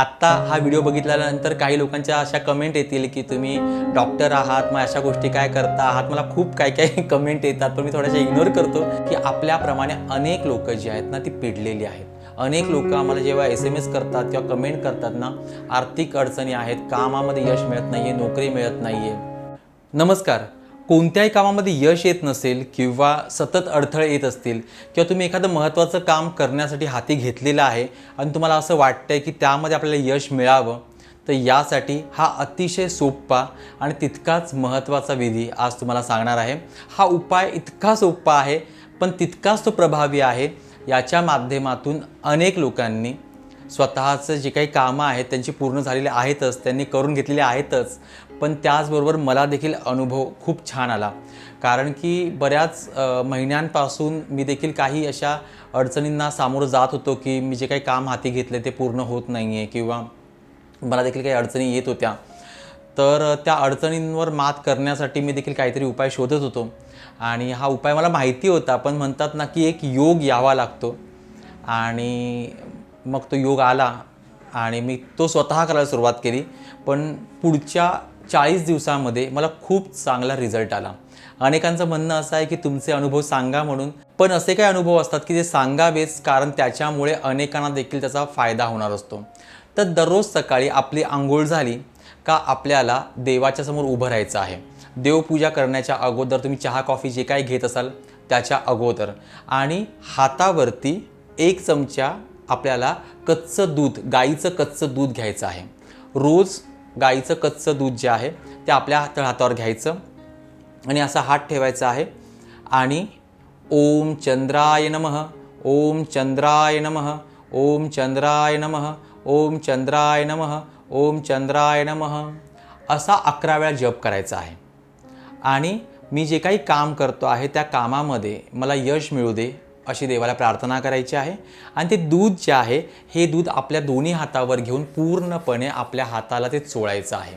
आत्ता हा व्हिडिओ बघितल्यानंतर काही लोकांच्या अशा कमेंट येतील की तुम्ही डॉक्टर आहात मग अशा गोष्टी काय करता आहात? मला खूप काय काय कमेंट येतात पण मी थोड्याशा इग्नोर करतो की आपल्याप्रमाणे अनेक लोक जी आहेत ना ती पिडलेली आहेत. अनेक लोक आम्हाला जेव्हा एस एम एस करतात किंवा कमेंट करतात ना आर्थिक अडचणी आहेत कामामध्ये यश मिळत नाही आहे नोकरी मिळत नाही आहे नमस्कार. कोणत्याही कामामध्ये यश येत नसेल किंवा सतत अडथळे येत असतील किंवा तुम्ही एखादं महत्त्वाचं काम करण्यासाठी हाती घेतलेलं आहे आणि तुम्हाला असं वाटतंय की त्यामध्ये आपल्याला यश मिळावं तर यासाठी हा अतिशय सोपा आणि तितकाच महत्त्वाचा विधी आज तुम्हाला सांगणार आहे. हा उपाय इतका सोपा आहे पण तितकाच तो प्रभावी आहे. याच्या माध्यमातून अनेक लोकांनी स्वतःचं जे काही कामं आहेत त्यांची पूर्ण झालेली आहेतच त्यांनी करून घेतलेली आहेतच पण त्याचबरोबर मला देखील अनुभव खूप छान आला. कारण की बऱ्याच महिन्यांपासून मी देखील काही अशा अडचणींना सामोरं जात होतो की मी जे काही काम हाती घेतले ते पूर्ण होत नाही आहे किंवा मला देखील काही अडचणी येत होत्या. तर त्या अडचणींवर मात करण्यासाठी मी देखील काहीतरी उपाय शोधत होतो. आणि हा उपाय मला माहिती होता पण म्हणतात ना की एक योग यावा लागतो. आणि मग तो योग आला आणि मी तो स्वतः करायला सुरुवात केली. पण पुढच्या चाळीस दिवसामध्ये मला खूप चांगला रिझल्ट आला. अनेकांचं म्हणणं असं आहे की तुमचे अनुभव सांगा म्हणून. पण असे काही अनुभव असतात की ते सांगावेच कारण त्याच्यामुळे अनेकांना देखील त्याचा फायदा होणार असतो. तर दररोज सकाळी आपली आंघोळ झाली का आपल्याला देवाच्या समोर उभं राहायचं आहे? देवपूजा करण्याच्या अगोदर तुम्ही चहा कॉफी जे काही घेत असाल त्याच्या अगोदर. आणि हातावरती एक चमचा आपल्याला कच्चं दूध गाईचं कच्चं दूध घ्यायचं आहे. रोज गाईचं कच्चं दूध जे आहे ते आपल्या हात हातावर घ्यायचं. आणि असा हात ठेवायचा आहे. आणि ओम चंद्राय नमः ओम चंद्राय नमः ओम चंद्राय नमः ओम चंद्राय नमः ओम चंद्राय नमः. असा अकरा वेळा जप करायचा आहे. आणि मी जे काही काम करतो आहे त्या कामामध्ये मला यश मिळू दे. अशी देवाला प्रार्थना करायची आहे. आणि ते दूध जे आहे हे दूध आपल्या दोन्ही हातावर घेऊन पूर्णपणे आपल्या हाताला ते चोळायचं आहे.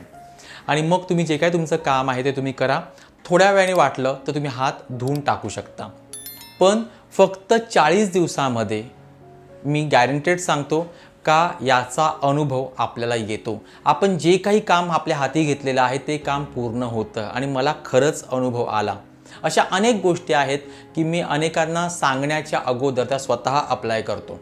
आणि मग तुम्ही जे काय तुमचं काम आहे ते तुम्ही करा. थोड्या वेळाने वाटलं तर तुम्ही हात धुवून टाकू शकता. पण फक्त चाळीस दिवसामध्ये मी गॅरंटेड सांगतो का याचा अनुभव आपल्याला येतो. आपण जे काही काम आपल्या हाती घेतलेलं आहे ते काम पूर्ण होतं आणि मला खरंच अनुभव आला. अशा अनेक गोष्टी आहेत की मी अनेकांना सांगण्याच्या अगोदर त्या स्वतः अप्लाय करतो.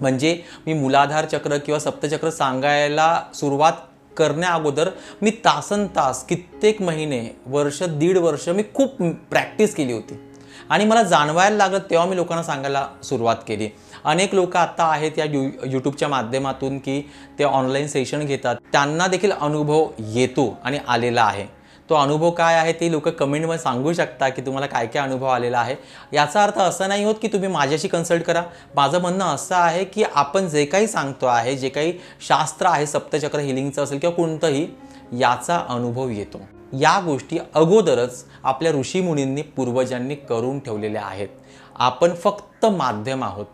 म्हणजे मी मुलाधार चक्र किंवा सप्तचक्र सांगायला सुरुवात करण्या अगोदर मी तासन तास कित्येक महिने वर्ष दीड वर्ष मी खूप प्रॅक्टिस केली होती. आणि मला जाणवायला लागलं तेव्हा मी लोकांना सांगायला सुरुवात केली. अनेक लोक आता आहेत या यू यूट्यूबच्या माध्यमातून की ते ऑनलाईन सेशन घेतात. त्यांना देखील अनुभव येतो आणि आलेला आहे. तो अनुभव काय आहे ते लोक कमेंटमध्ये सांगू शकता की तुम्हाला काय काय अनुभव आलेला आहे. याचा अर्थ असं नाही होत की तुम्ही माझ्याशी कन्सल्ट करा. माझं म्हणणं असं आहे की आपण जे काही सांगतो आहे जे काही शास्त्र आहे सप्तचक्र हिलिंगचं असेल किंवा कोणतंही याचा अनुभव येतो. या गोष्टी अगोदरच आपल्या ऋषीमुनींनी पूर्वजांनी करून ठेवलेल्या आहेत. आपण फक्त माध्यम आहोत.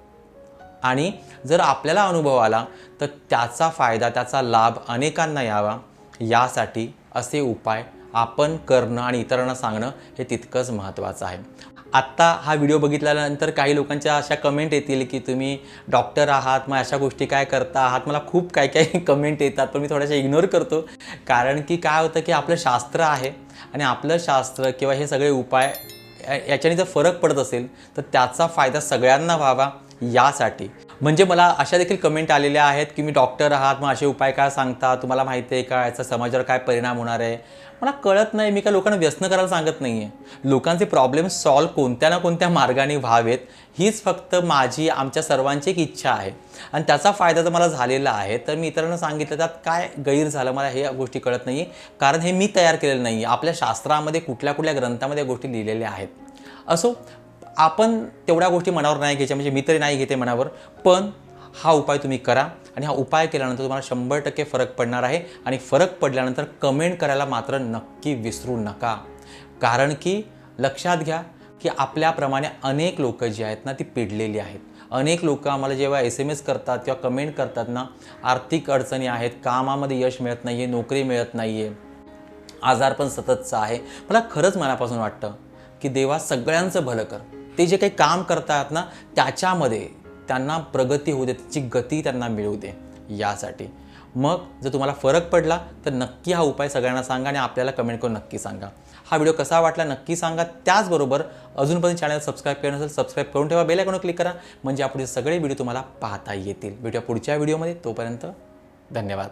आणि जर आपल्याला अनुभव आला तर त्याचा फायदा त्याचा लाभ अनेकांना यावा. यासाठी असे उपाय आपण करणं आणि इतरांना सांगणं हे तितकंच महत्त्वाचं आहे. आत्ता हा व्हिडिओ बघितल्यानंतर काही लोकांच्या अशा कमेंट येतील की तुम्ही डॉक्टर आहात मग अशा गोष्टी काय करता आहात? मला खूप काय काय कमेंट येतात पण मी थोड्याशा इग्नोर करतो. कारण की काय होतं की आपलं शास्त्र आहे आणि आपलं शास्त्र किंवा हे सगळे उपाय याच्याने जर फरक पडत असेल तर त्याचा फायदा सगळ्यांना व्हावा यासाठी. म्हणजे मला अशा देखील कमेंट आलेल्या आहेत की मी डॉक्टर आहात मग असे उपाय काय सांगता? तुम्हाला माहिती आहे का? याचा समाजावर काय परिणाम होणार आहे? मला कळत नाही मी काय लोकांना व्यसन करायला सांगत नाही आहे लोकांचे प्रॉब्लेम सॉल्व कोणत्या ना कोणत्या मार्गाने व्हावेत हीच फक्त माझी आमच्या सर्वांची एक इच्छा आहे. आणि त्याचा फायदा जर मला झालेला आहे तर मी इतरांना सांगितलं त्यात काय गैर झालं मला हे गोष्टी कळत नाही कारण हे मी तयार केलेलं नाही आहे आपल्या शास्त्रामध्ये कुठल्या कुठल्या ग्रंथामध्ये गोष्टी लिहिलेल्या आहेत. असो आपण तेवढ्या गोष्टी मनावर नाही घ्यायच्या म्हणजे मी तरी नाही घेते मनावर पण हा उपाय तुम्ही करा आणि हा उपाय केल्यानंतर तुम्हाला शंभर टक्के फरक पडणार आहे आणि फरक पडल्यानंतर कमेंट करायला मात्र नक्की विसरू नका. कारण की लक्षात घ्या की आपल्याप्रमाणे अनेक लोक जी आहेत ना ती पिडलेली आहेत. अनेक लोक आम्हाला जेव्हा एस एम एस करतात किंवा कमेंट करतात ना आर्थिक अडचणी आहेत कामामध्ये यश मिळत नाही आहे नोकरी मिळत नाही आहे आजार पण सततचा आहे. मला खरंच मनापासून वाटतं की देवा सगळ्यांचं भलं कर. ते जे काही काम करतात ना त्याच्यामध्ये त्यांना प्रगती होऊ दे त्याची गती त्यांना मिळू दे यासाठी. मग जर तुम्हाला फरक पडला तर नक्की हा उपाय सगळ्यांना सांगा आणि आपल्याला कमेंट करून नक्की सांगा. हा व्हिडिओ कसा वाटला नक्की सांगा. त्याचबरोबर अजूनपर्यंत चॅनल सबस्क्राईब केलं नसेल सबस्क्राईब करून ठेवा बेल आयकॉनवर क्लिक करा. म्हणजे आपले सगळे व्हिडिओ तुम्हाला पाहता येतील. भेटूया पुढच्या व्हिडिओमध्ये तोपर्यंत धन्यवाद.